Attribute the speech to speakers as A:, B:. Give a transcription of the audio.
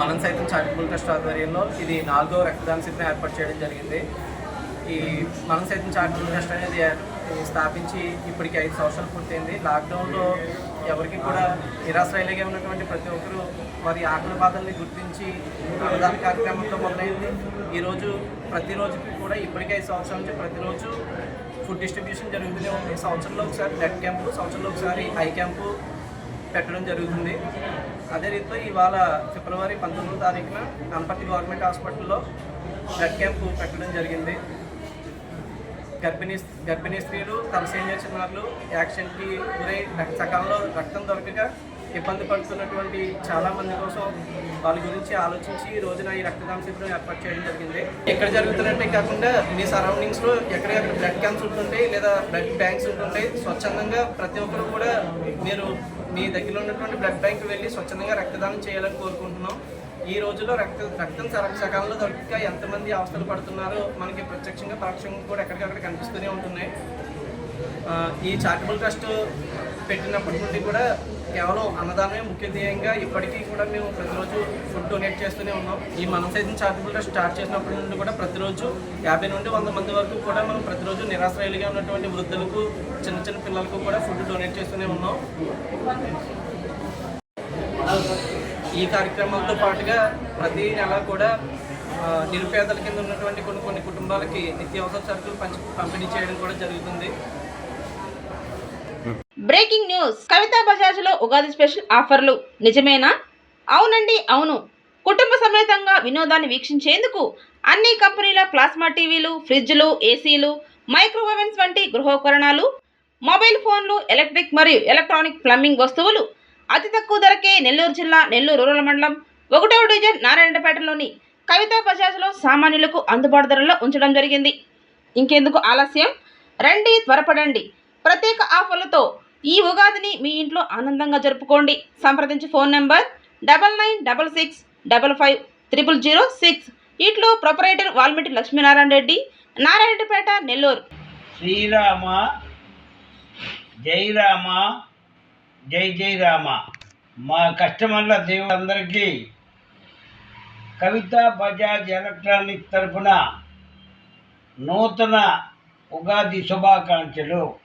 A: మనం సైతం charitable trust ఆధ్వర్యంలో ఇది నాలుగో రక్తదాన శిబిరం ఏర్పాటు చేయడం జరిగింది. ఈ మనం సైతం చారిటబుల్ ట్రస్ట్ అనేది స్థాపించి ఇప్పటికి ఐదు సంవత్సరాలు పూర్తయింది. లాక్డౌన్లో ఎవరికి కూడా నిరాశ్రయలుగా ఉన్నటువంటి ప్రతి ఒక్కరూ వారి ఆకలి బాధల్ని గుర్తించి అన్నదాన కార్యక్రమంతో మొదలైంది. ఈరోజు ప్రతిరోజు కూడా ఇప్పటికే ఐదు సంవత్సరాల నుంచి ప్రతిరోజు ఫుడ్ డిస్ట్రిబ్యూషన్ జరుగుతూనే ఉంది. సంవత్సరంలో ఒకసారి బ్లడ్ క్యాంపు సంవత్సరంలో ఒకసారి ఐ క్యాంపు పెట్టడం జరుగుతుంది. అదే రీతిలో ఇవాళ ఫిబ్రవరి పంతొమ్మిదో తారీఖున గణపతి గవర్నమెంట్ హాస్పిటల్లో బ్లడ్ క్యాంపు పెట్టడం జరిగింది. గర్భిణీ గర్భిణీ స్త్రీలు తలసేమియా చిన్నారులు యాక్సిడెంట్కి గురై రక్త సకాలంలో రక్తం దొరకగా ఇబ్బంది పడుతున్నటువంటి చాలా మంది కోసం వాళ్ళ గురించి ఆలోచించి ఈ రోజున ఈ రక్తదాన శిబిరం ఏర్పాటు చేయడం జరిగింది. ఎక్కడ జరుగుతున్నట్టే కాకుండా మీ సరౌండింగ్స్లో ఎక్కడెక్కడ బ్లడ్ క్యాంప్స్ ఉంటుంటాయి లేదా బ్లడ్ బ్యాంక్స్ ఉంటుంటాయి స్వచ్ఛందంగా ప్రతి ఒక్కరు కూడా మీరు మీ దగ్గర ఉన్నటువంటి బ్లడ్ బ్యాంక్ వెళ్ళి స్వచ్ఛందంగా రక్తదానం చేయాలని కోరుకుంటున్నాం. ఈ రోజుల్లో రక్త రక్తం సకాలంలో దొరకక ఎంతమంది అవస్థలు పడుతున్నారో మనకి ప్రత్యక్షంగా పరోక్షంగా కూడా ఎక్కడికక్కడ కనిపిస్తూనే ఉంటున్నాయి. ఈ చారిటబుల్ ట్రస్ట్ పెట్టినప్పటి నుండి కూడా కేవలం అన్నదానమే ముఖ్య ధ్యేయంగా ఇప్పటికీ కూడా మేము ప్రతిరోజు ఫుడ్ డొనేట్ చేస్తూనే ఉన్నాం. ఈ మనం సైతం చారిటబుల్ ట్రస్ట్ స్టార్ట్ చేసినప్పటి నుండి కూడా ప్రతిరోజు యాభై నుండి వంద మంది వరకు కూడా మనం ప్రతిరోజు నిరాశ్రయులుగా ఉన్నటువంటి వృద్ధులకు చిన్న చిన్న పిల్లలకు కూడా ఫుడ్ డొనేట్ చేస్తూనే ఉన్నాం. ఈ కార్యక్రమంతో పాటుగా ప్రతి నెల కూడా నిరుపేదల కింద ఉన్నటువంటి కొన్ని కొన్ని కుటుంబాలకి నిత్యావసర సరుకులు పంచి పంపిణీ చేయడం కూడా జరుగుతుంది.
B: Breaking news. కవితా బజాజ్లో ఉగాది స్పెషల్ ఆఫర్లు. నిజమేనా? అవునండి అవును. కుటుంబ సమేతంగా వినోదాన్ని వీక్షించేందుకు అన్ని కంపెనీల ప్లాస్మా టీవీలు ఫ్రిడ్జ్లు ఏసీలు మైక్రోవేవెన్స్ వంటి గృహోపకరణాలు మొబైల్ ఫోన్లు ఎలక్ట్రిక్ మరియు ఎలక్ట్రానిక్ ప్లంబింగ్ వస్తువులు అతి తక్కువ ధరకే నెల్లూరు జిల్లా నెల్లూరు రూరల్ మండలం ఒకటవ డివిజన్ నారాయణపేటలోని కవితా బజాజ్లో సామాన్యులకు అందుబాటు ధరలో ఉంచడం జరిగింది. ఇంకెందుకు ఆలస్యం? రండి త్వరపడండి. ప్రత్యేక ఆఫర్లతో ఈ ఉగాదిని మీ ఇంట్లో ఆనందంగా జరుపుకోండి. సంప్రదించి phone number double nine double six double five triple zero six. ఇట్లో ప్రొపరేటర్ వాల్మీటి లక్ష్మీనారాయణ రెడ్డి నారాయణపేట నెల్లూరు.
C: శ్రీరామ జై రామ జై జై రామ మా కస్టమర్ల దేవులందరికీ కవిత బజాజ్ ఎలక్ట్రానిక్ తరపున నూతన ఉగాది శుభాకాంక్షలు.